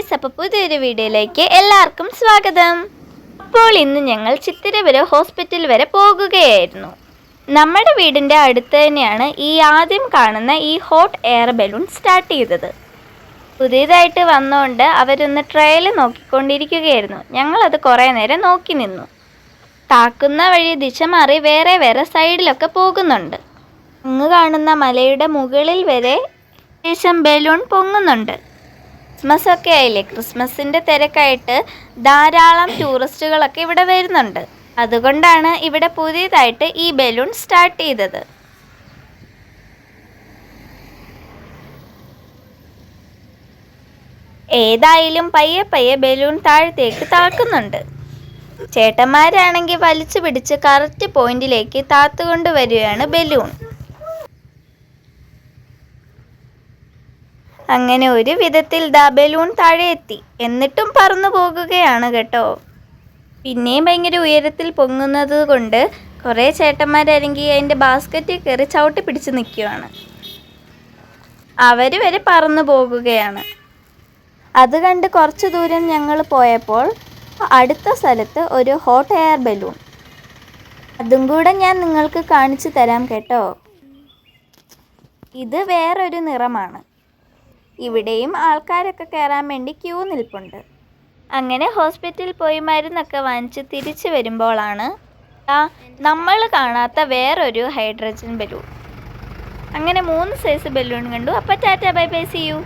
Guys അപ്പോൾ പുതിയൊരു വീഡിയോയിലേക്ക് എല്ലാവർക്കും സ്വാഗതം. അപ്പോൾ ഇന്ന് ഞങ്ങൾ ചിത്തിരപുര ഹോസ്പിറ്റൽ വരെ പോകുകയായിരുന്നു. നമ്മുടെ വീടിന്റെ അടുത്ത് തന്നെയാണ് ഈ ആദ്യം കാണുന്ന ഈ ഹോട്ട് എയർ ബലൂൺ സ്റ്റാർട്ട് ചെയ്തത്. പുതിയതായിട്ട് വന്നുകൊണ്ട് അവരൊന്ന് ട്രയൽ നോക്കിക്കൊണ്ടിരിക്കുകയായിരുന്നു. ഞങ്ങളത് കുറേ നേരം നോക്കി നിന്നു. താക്കുന്ന വഴി ദിശ മാറി വേറെ വേറെ സൈഡിലൊക്കെ പോകുന്നുണ്ട്. അങ്ങ് കാണുന്ന മലയുടെ മുകളിൽ വരെ ശേഷം ബലൂൺ പൊങ്ങുന്നുണ്ട്. ക്രിസ്മസ് ഒക്കെ ആയില്ലേ? ക്രിസ്മസിന്റെ തിരക്കായിട്ട് ധാരാളം ടൂറിസ്റ്റുകളൊക്കെ ഇവിടെ വരുന്നുണ്ട്. അതുകൊണ്ടാണ് ഇവിടെ പുതിയതായിട്ട് ഈ ബലൂൺ സ്റ്റാർട്ട് ചെയ്തത്. ഏതായാലും പയ്യെ പയ്യെ ബലൂൺ താഴത്തേക്ക് താക്കുന്നുണ്ട് ചേട്ടന്മാരാണെങ്കിൽ വലിച്ചു പിടിച്ച് കറക്റ്റ് പോയിന്റിലേക്ക് താത്തുകൊണ്ട് വരികയാണ് ബലൂൺ. അങ്ങനെ ഒരു വിധത്തിൽ ദ ബലൂൺ താഴെ എത്തി. എന്നിട്ടും പറന്നു പോകുകയാണ് കേട്ടോ. പിന്നെയും ഭയങ്കര ഉയരത്തിൽ പൊങ്ങുന്നത് കൊണ്ട് കുറേ ചേട്ടന്മാരാണെങ്കിൽ അതിന്റെ ബാസ്ക്കറ്റിൽ കയറി ചവിട്ടി പിടിച്ച് നിൽക്കുകയാണ്. അവർ വരെ പറന്നു പോകുകയാണ്. അത് കണ്ട് കുറച്ച് ദൂരം ഞങ്ങൾ പോയപ്പോൾ അടുത്ത സ്ഥലത്ത് ഒരു ഹോട്ട് എയർ ബലൂൺ. അതും കൂടെ ഞാൻ നിങ്ങൾക്ക് കാണിച്ചു തരാം കേട്ടോ. ഇത് വേറൊരു നിറമാണ്. ഇവിടെയും ആൾക്കാരൊക്കെ കയറാൻ വേണ്ടി ക്യൂ നിൽപ്പുണ്ട്. അങ്ങനെ ഹോസ്പിറ്റലിൽ പോയി മരുന്നൊക്കെ വാങ്ങിച്ച് തിരിച്ചു വരുമ്പോഴാണ് ആ നമ്മൾ കാണാത്ത വേറൊരു ഹൈഡ്രജൻ ബലൂൺ. അങ്ങനെ മൂന്ന് സൈസ് ബലൂൺ കണ്ടു. അപ്പം tata bye bye see you.